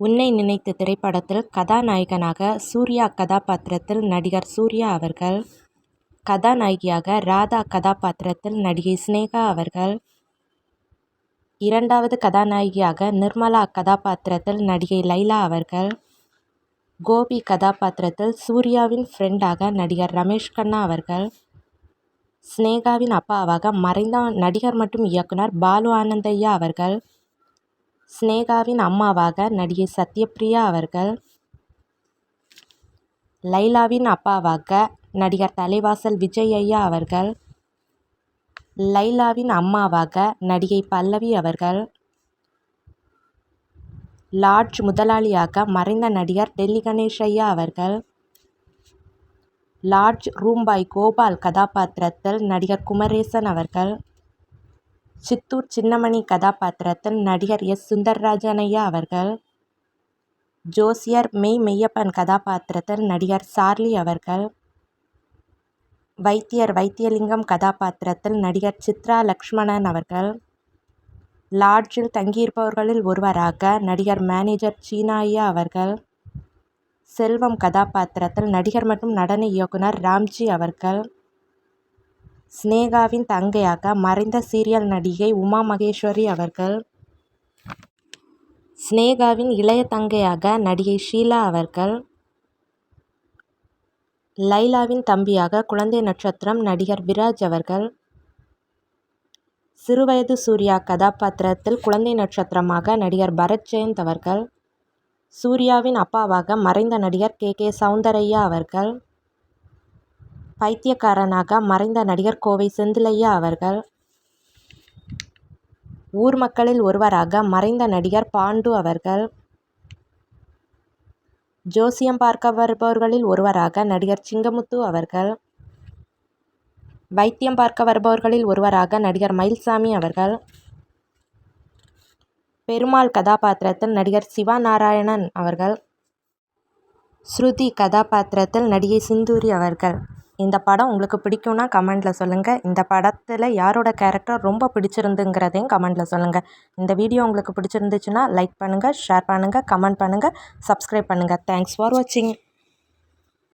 உன்னை நினைத்து திரைப்படத்தில் கதாநாயகனாக சூர்யா கதாபாத்திரத்தில் நடிகர் சூர்யா அவர்கள் கதாநாயகியாக ராதா கதாபாத்திரத்தில் நடிகை சினேகா அவர்கள் இரண்டாவது கதாநாயகியாக நிர்மலா கதாபாத்திரத்தில் நடிகை லைலா அவர்கள் கோபி கதாபாத்திரத்தில் சூர்யாவின் ஃப்ரெண்டாக நடிகர் ரமேஷ் கண்ணா அவர்கள் சினேகாவின் அப்பாவாக மறைந்த நடிகர் மற்றும் இயக்குனர் பாலு ஆனந்தையா அவர்கள் சினேகாவின் அம்மாவாக நடிகை சத்யபிரியா அவர்கள் லைலாவின் அப்பாவாக நடிகர் தலைவாசல் விஜய் ஐயா அவர்கள் லைலாவின் அம்மாவாக நடிகை பல்லவி அவர்கள் லாட்ஜ் முதலாளியாக மறைந்த நடிகர் டெல்லி கணேஷ் ஐயா அவர்கள் லாட்ஜ் ரூம்பாய் கோபால் கதாபாத்திரத்தில் நடிகர் குமரேசன் அவர்கள் சித்தூர் சின்னமணி கதாபாத்திரத்தில் நடிகர் எஸ். சுந்தர்ராஜனையா அவர்கள் ஜோசியர் மெய் மெய்யப்பன் கதாபாத்திரத்தில் நடிகர் சார்லி அவர்கள் வைத்தியர் வைத்தியலிங்கம் கதாபாத்திரத்தில் நடிகர் சித்ரா லக்ஷ்மணன் அவர்கள் லாட்ஜில் தங்கியிருப்பவர்களில் ஒருவராக நடிகர் மேனேஜர் சீனாயா அவர்கள் செல்வம் கதாபாத்திரத்தில் நடிகர் மற்றும் நடன இயக்குனர் ராம்ஜி அவர்கள் சினேகாவின் தங்கையாக மறைந்த சீரியல் நடிகை உமா மகேஸ்வரி அவர்கள். சினேகாவின் இளைய தங்கையாக நடிகை ஷீலா அவர்கள். லைலாவின் தம்பியாக குழந்தை நட்சத்திரம் நடிகர் விராஜ் அவர்கள். சிறுவயது சூர்யா கதாபாத்திரத்தில் குழந்தை நட்சத்திரமாக நடிகர் பரத் ஜெயந்த் அவர்கள். சூர்யாவின் அப்பாவாக மறைந்த நடிகர் கே கே சௌந்தரையா அவர்கள். பைத்தியக்காரனாக மறைந்த நடிகர் கோவை செந்திலையா அவர்கள். ஊர் மக்களில் ஒருவராக மறைந்த நடிகர் பாண்டு அவர்கள். ஜோசியம் பார்க்க வருபவர்களில் ஒருவராக நடிகர் சிங்கமுத்து அவர்கள். வைத்தியம் பார்க்க வருபவர்களில் ஒருவராக நடிகர் மயில்சாமி அவர்கள். பெருமாள் கதாபாத்திரத்தில் நடிகர் சிவா நாராயணன் அவர்கள். ஸ்ருதி கதாபாத்திரத்தில் நடிகை சிந்தூரி அவர்கள். இந்த படம் உங்களுக்கு பிடிக்கும்னா கமெண்டில் சொல்லுங்கள் இந்த படத்தில் யாரோட கேரக்டர் ரொம்ப பிடிச்சிருந்துங்கிறதையும் கமெண்டில் சொல்லுங்கள் இந்த வீடியோ உங்களுக்கு பிடிச்சிருந்துச்சுன்னா லைக் பண்ணுங்கள் ஷேர் பண்ணுங்கள் கமெண்ட் பண்ணுங்கள் சப்ஸ்கிரைப் பண்ணுங்கள் தேங்க்ஸ் ஃபார் வாட்சிங்